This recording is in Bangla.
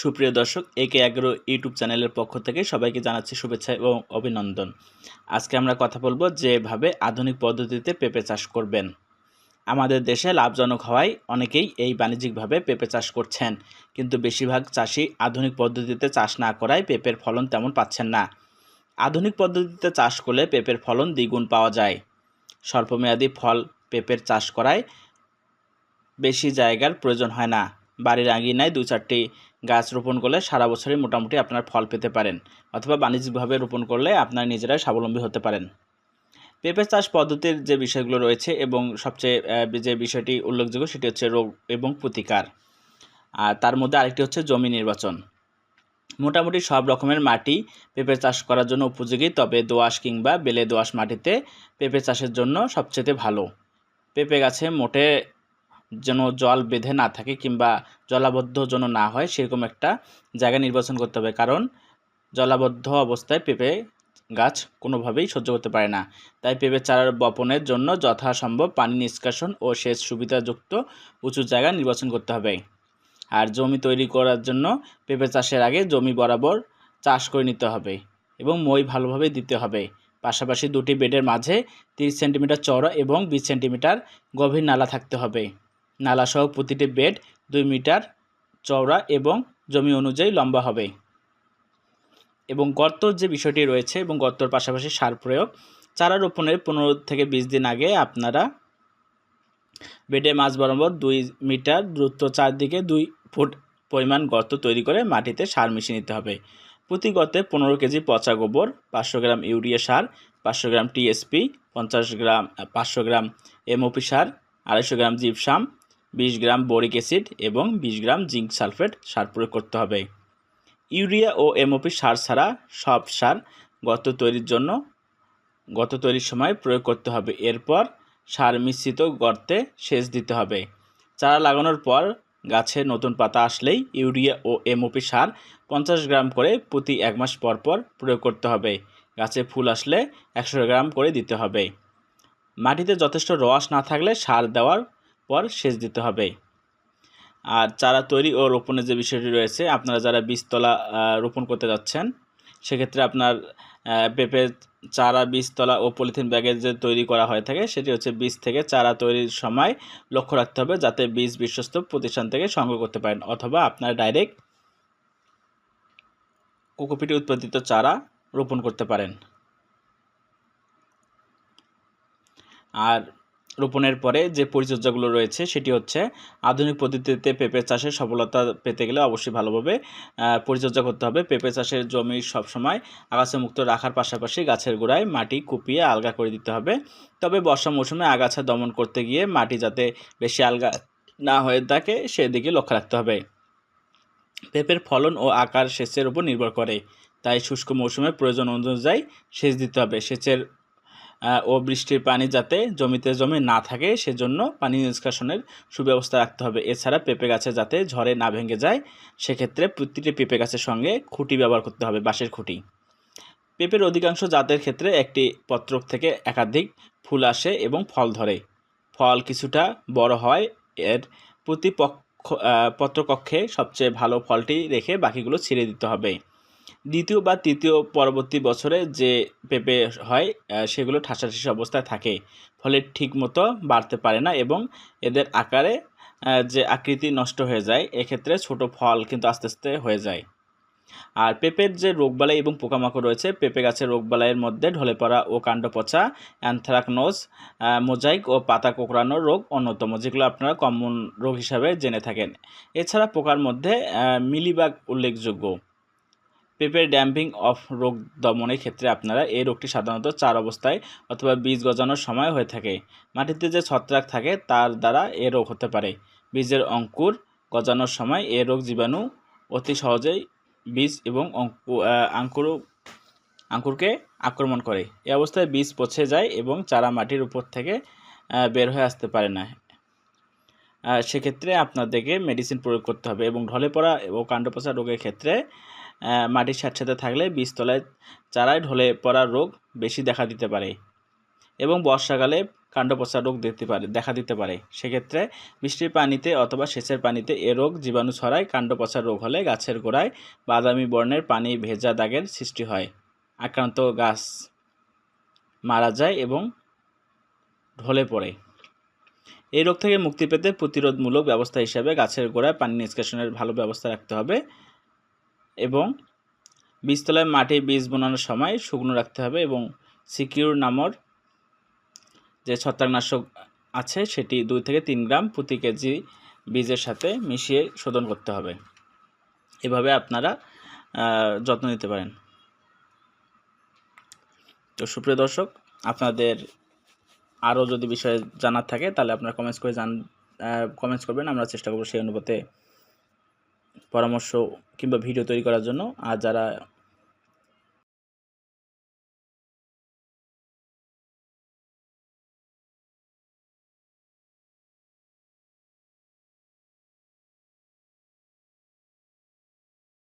সুপ্রিয় দর্শক, একে এগারো ইউটিউব চ্যানেলের পক্ষ থেকে সবাইকে জানাচ্ছি শুভেচ্ছা এবং অভিনন্দন। আজকে আমরা কথা বলব যেভাবে আধুনিক পদ্ধতিতে পেঁপে চাষ করবেন। আমাদের দেশে লাভজনক হওয়ায় অনেকেই এই বাণিজ্যিকভাবে পেঁপে চাষ করছেন, কিন্তু বেশিরভাগ চাষি আধুনিক পদ্ধতিতে চাষ না করায় পেঁপের ফলন তেমন পাচ্ছেন না। আধুনিক পদ্ধতিতে চাষ করলে পেঁপের ফলন দ্বিগুণ পাওয়া যায়। স্বল্পমেয়াদী ফল পেঁপের চাষ করায় বেশি জায়গার প্রয়োজন হয় না। বাড়ির আঙিনায় দু চারটি গাছ রোপণ করলে সারা বছরই মোটামুটি আপনার ফল পেতে পারেন অথবা বাণিজ্যিকভাবে রোপণ করলে আপনার নিজেরাই স্বাবলম্বী হতে পারেন। পেঁপে চাষ পদ্ধতির যে বিষয়গুলো রয়েছে এবং সবচেয়ে যে বিষয়টি উল্লেখযোগ্য সেটি হচ্ছে রোগ এবং প্রতিকার। আর তার মধ্যে আরেকটি হচ্ছে জমি নির্বাচন। মোটামুটি সব রকমের মাটি পেঁপে চাষ করার জন্য উপযোগী, তবে দোআঁশ কিংবা বেলে দোআঁশ মাটিতে পেঁপে চাষের জন্য সবচেয়ে ভালো। পেঁপে গাছে মোটে যেন জল বেঁধে না থাকে কিংবা জলাবদ্ধ যেন না হয়, সেরকম একটা জায়গা নির্বাচন করতে হবে। কারণ জলাবদ্ধ অবস্থায় পেঁপে গাছ কোনোভাবেই সহ্য করতে পারে না। তাই পেঁপে চারার বপনের জন্য যথাসম্ভব পানি নিষ্কাশন ও সেচ সুবিধাযুক্ত উঁচু জায়গা নির্বাচন করতে হবে। আর জমি তৈরি করার জন্য পেঁপে চাষের আগে জমি বরাবর চাষ করে নিতে হবে এবং মই ভালোভাবে দিতে হবে। পাশাপাশি দুটি বেডের মাঝে তিরিশ সেন্টিমিটার চওড়া এবং বিশ সেন্টিমিটার গভীর নালা থাকতে হবে। নালাসহ প্রতিটি বেড দুই মিটার চওড়া এবং জমি অনুযায়ী লম্বা হবে। এবং গর্তর যে বিষয়টি রয়েছে এবং গর্তর পাশাপাশি সার প্রয়োগ, চারা রোপণের পনেরো থেকে বিশ দিন আগে আপনারা বেডে মাছ বরাবর দুই মিটার দূরত্ব চারদিকে দুই ফুট পরিমাণ গর্ত তৈরি করে মাটিতে সার মিশিয়ে নিতে হবে। প্রতি গর্তে পনেরো কেজি পচা গোবর, পাঁচশো গ্রাম ইউরিয়া সার, পাঁচশো গ্রাম টিএসপি পঞ্চাশ গ্রাম, পাঁচশো গ্রাম এমওপি সার, আড়াইশো গ্রাম জিপসাম বিশ গ্রাম বোরিক অ্যাসিড এবং বিশ গ্রাম জিঙ্ক সালফেট সার প্রয়োগ করতে হবে। ইউরিয়া ও এমওপি সার ছাড়া সব সার গর্ত তৈরির জন্য, গত তৈরির সময় প্রয়োগ করতে হবে। এরপর সার মিশ্রিত গর্তে সেচ দিতে হবে। চারা লাগানোর পর গাছে নতুন পাতা আসলেই ইউরিয়া ও এমওপি সার পঞ্চাশ গ্রাম করে প্রতি এক মাস পর পর প্রয়োগ করতে হবে। গাছে ফুল আসলে একশো গ্রাম করে দিতে হবে। মাটিতে যথেষ্ট রস না থাকলে সার দেওয়ার পর সেচ দিতে হবে। আর চারা তৈরি ও রোপণের যে বিষয়টি রয়েছে, আপনারা যারা বীজতলা রোপণ করতে যাচ্ছেন, সেক্ষেত্রে আপনার পেঁপে, চারা বীজতলা ও পলিথিন ব্যাগের যে তৈরি করা হয়ে থাকে, সেটি হচ্ছে বীজ থেকে চারা তৈরির সময় লক্ষ্য রাখতে হবে, যাতে বীজ বিশ্বস্ত প্রতিষ্ঠান থেকে সংগ্রহ করতে পারেন, অথবা আপনার ডাইরেক্ট কোকোপিটে উৎপাদিত চারা রোপণ করতে পারেন। আর রোপণের পরে যে পরিচর্যাগুলো রয়েছে, সেটি হচ্ছে আধুনিক পদ্ধতিতে পেঁপে চাষের সফলতা পেতে গেলে অবশ্যই ভালোভাবে পরিচর্যা করতে হবে। পেঁপে চাষের জমি সবসময় মুক্ত রাখার পাশাপাশি গাছের গোড়ায় মাটি কুপিয়ে আলগা করে দিতে হবে। তবে বর্ষা মৌসুমে আগাছা দমন করতে গিয়ে মাটি যাতে বেশি আলগা না হয়ে থাকে, সেদিকে লক্ষ্য রাখতে হবে। পেঁপের ফলন ও আকার সেচের উপর নির্ভর করে। তাই শুষ্ক মৌসুমে প্রয়োজন অনুযায়ী সেচ দিতে হবে। সেচের ও বৃষ্টির পানি যাতে জমিতে জমে না থাকে, সেজন্য পানি নিষ্কাশনের সুব্যবস্থা রাখতে হবে। এছাড়া পেঁপে গাছে যাতে ঝড়ে না ভেঙে যায়, সেক্ষেত্রে প্রতিটি পেঁপে গাছের সঙ্গে খুঁটি ব্যবহার করতে হবে, বাঁশের খুঁটি। পেঁপের অধিকাংশ জাতের ক্ষেত্রে একটি পত্রক থেকে একাধিক ফুল আসে এবং ফল ধরে। ফল কিছুটা বড় হয়, এর প্রতি পক্ষ পত্রকক্ষে সবচেয়ে ভালো ফলটি রেখে বাকিগুলো ছিঁড়ে দিতে হবে। দ্বিতীয় বা তৃতীয় পরবর্তী বছরে যে পেঁপে হয় সেগুলো ঠাসাঠাসি অবস্থায় থাকে। ফলে ঠিকমতো বাড়তে পারে না এবং এদের আকারে যে আকৃতি নষ্ট হয়ে যায়, এক্ষেত্রে ছোট ফল কিন্তু আস্তে আস্তে হয়ে যায়। আর পেঁপের যে রোগবালাই এবং পোকামাকড় রয়েছে, পেঁপে গাছের রোগবালাইয়ের মধ্যে ঢলে পড়া ও কাণ্ড পচা অ্যানথ্রাকনোজ মোজাইক ও পাতা কোঁকড়ানো রোগ অন্যতম, যেগুলো আপনারা কমন রোগ হিসাবে জেনে থাকেন। এছাড়া পোকার মধ্যে মিলিবাগ উল্লেখযোগ্য। পেঁপের ড্যাম্পিং অফ রোগ দমনের ক্ষেত্রে আপনারা এই রোগটি সাধারণত চার অবস্থায় অথবা বীজ গজানোর সময় হয়ে থাকে। মাটিতে যে ছত্রাক থাকে, তার দ্বারা এ রোগ হতে পারে। বীজের অঙ্কুর গজানোর সময় এ রোগ জীবাণু অতি সহজেই বীজ এবং আঙ্কুর, আঙ্কুরকে আক্রমণ করে। এই অবস্থায় বীজ পচে যায় এবং চারা মাটির উপর থেকে বের হয়ে আসতে পারে না। সেক্ষেত্রে আপনাদেরকে মেডিসিন প্রয়োগ করতে হবে এবং ঢলে পড়া ও কাণ্ডপচা রোগের ক্ষেত্রে মাটির স্যাঁতস্যাঁতে থাকলে বীজতলায় চারায় ঢলে পড়া রোগ বেশি দেখা দিতে পারে এবং বর্ষাকালে কাণ্ড পচা রোগ দেখতে পারে, দেখা দিতে পারে। সেক্ষেত্রে বৃষ্টির পানিতে অথবা সেচের পানিতে এ রোগ জীবাণু ছড়ায় কাণ্ড পচা রোগ হলে গাছের গোড়ায় বাদামি বর্ণের পানি, ভেজা দাগের সৃষ্টি হয়। আক্রান্ত গাছ মারা যায় এবং ঢলে পড়ে। এই রোগ থেকে মুক্তি পেতে প্রতিরোধমূলক ব্যবস্থা হিসাবে গাছের গোড়ায় পানি নিষ্কাশনের ভালো ব্যবস্থা রাখতে হবে। এবং বীজতলায় মাটি বীজ বোনানোর সময় শুকনো রাখতে হবে এবং সিকিউর নামর যে ছত্রাকনাশক আছে সেটি দুই থেকে তিন গ্রাম প্রতি কেজি বীজের সাথে মিশিয়ে শোধন করতে হবে। এভাবে আপনারা যত্ন নিতে পারেন। তো সুপ্রিয় দর্শক, আপনাদের আরও যদি বিষয়ে জানার থাকে, তাহলে আপনারা কমেন্টস করে জান কমেন্টস করবেন। আমরা চেষ্টা করব সেই অনুপাতে পরামর্শ কিংবা ভিডিও তৈরি করার জন্য। আর যারা